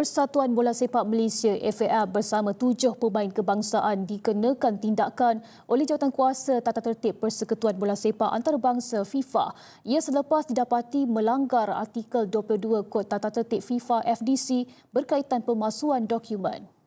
Persatuan Bola Sepak Malaysia FAM bersama tujuh pemain kebangsaan dikenakan tindakan oleh jawatan kuasa tata tertib Persekutuan Bola Sepak Antarabangsa FIFA. Ia selepas didapati melanggar artikel 22 Kod Tata Tertib FIFA FDC berkaitan pemalsuan dokumen.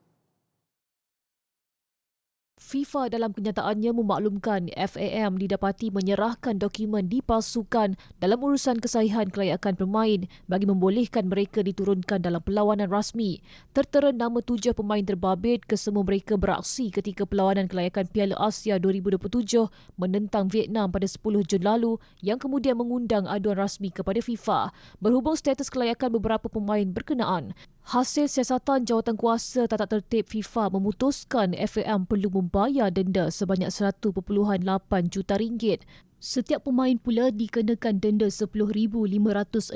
FIFA dalam kenyataannya memaklumkan FAM didapati menyerahkan dokumen dipalsukan dalam urusan kesahihan kelayakan pemain bagi membolehkan mereka diturunkan dalam perlawanan rasmi. Tertera nama tujuh pemain terbabit kesemua mereka beraksi ketika perlawanan kelayakan Piala Asia 2027 menentang Vietnam pada 10 Jun lalu yang kemudian mengundang aduan rasmi kepada FIFA. Berhubung status kelayakan beberapa pemain berkenaan, Hasil siasatan jawatan kuasa tata tertib FIFA memutuskan FAM perlu membayar denda sebanyak 1.8 juta ringgit. Setiap pemain pula dikenakan denda RM10,560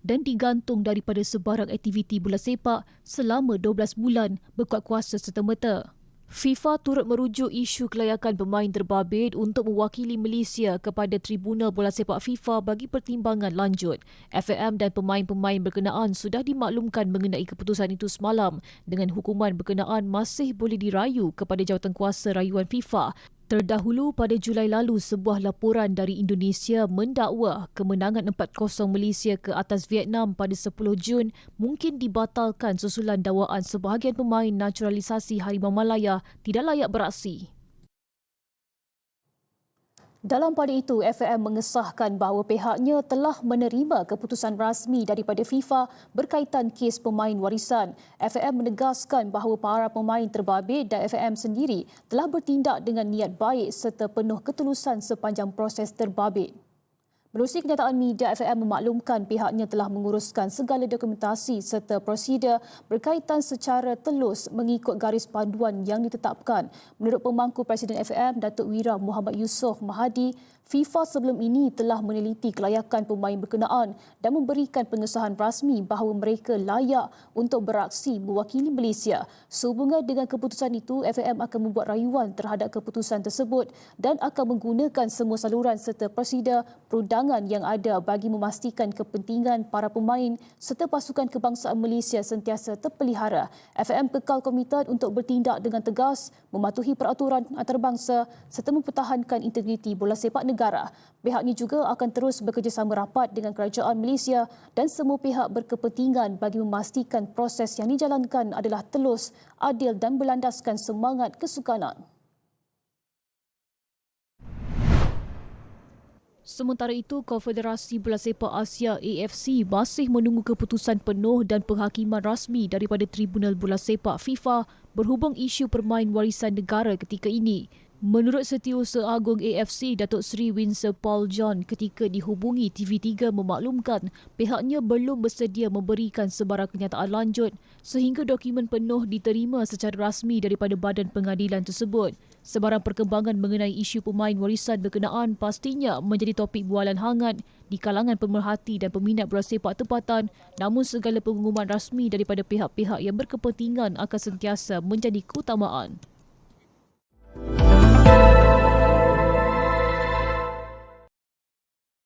dan digantung daripada sebarang aktiviti bola sepak selama 12 bulan berkuat kuasa serta-merta. FIFA turut merujuk isu kelayakan pemain terbabit untuk mewakili Malaysia kepada Tribunal Bola Sepak FIFA bagi pertimbangan lanjut. FAM dan pemain-pemain berkenaan sudah dimaklumkan mengenai keputusan itu semalam dengan hukuman berkenaan masih boleh dirayu kepada jawatan kuasa rayuan FIFA Terdahulu pada Julai lalu sebuah laporan dari Indonesia mendakwa kemenangan 4-0 Malaysia ke atas Vietnam pada 10 Jun mungkin dibatalkan susulan dakwaan sebahagian pemain naturalisasi Harimau Malaya tidak layak beraksi. Dalam pada itu, FAM mengesahkan bahawa pihaknya telah menerima keputusan rasmi daripada FIFA berkaitan kes pemain warisan. FAM menegaskan bahawa para pemain terbabit dan FAM sendiri telah bertindak dengan niat baik serta penuh ketulusan sepanjang proses terbabit. Menerusi kenyataan media, FAM memaklumkan pihaknya telah menguruskan segala dokumentasi serta prosedur berkaitan secara telus mengikut garis panduan yang ditetapkan. Menurut pemangku Presiden FAM, Datuk Wira Muhammad Yusof Mahadi, FIFA sebelum ini telah meneliti kelayakan pemain berkenaan dan memberikan pengesahan rasmi bahawa mereka layak untuk beraksi mewakili Malaysia. Sehubungan dengan keputusan itu, FAM akan membuat rayuan terhadap keputusan tersebut dan akan menggunakan semua saluran serta prosedur perundangan yang ada bagi memastikan kepentingan para pemain serta pasukan kebangsaan Malaysia sentiasa terpelihara. FAM kekal komited untuk bertindak dengan tegas, mematuhi peraturan antarabangsa serta mempertahankan integriti bola sepak negara. Pihaknya juga akan terus bekerjasama rapat dengan kerajaan Malaysia dan semua pihak berkepentingan bagi memastikan proses yang dijalankan adalah telus, adil dan berlandaskan semangat kesukanan. Sementara itu, Konfederasi Bola Sepak Asia AFC masih menunggu keputusan penuh dan penghakiman rasmi daripada Tribunal Bola Sepak FIFA berhubung isu permain warisan negara ketika ini. Menurut Setiausaha Agung AFC Datuk Seri Winsor Paul John ketika dihubungi TV3 memaklumkan pihaknya belum bersedia memberikan sebarang kenyataan lanjut sehingga dokumen penuh diterima secara rasmi daripada badan pengadilan tersebut. Sebarang perkembangan mengenai isu pemain warisan berkenaan pastinya menjadi topik bualan hangat di kalangan pemerhati dan peminat bola sepak tempatan namun segala pengumuman rasmi daripada pihak-pihak yang berkepentingan akan sentiasa menjadi keutamaan.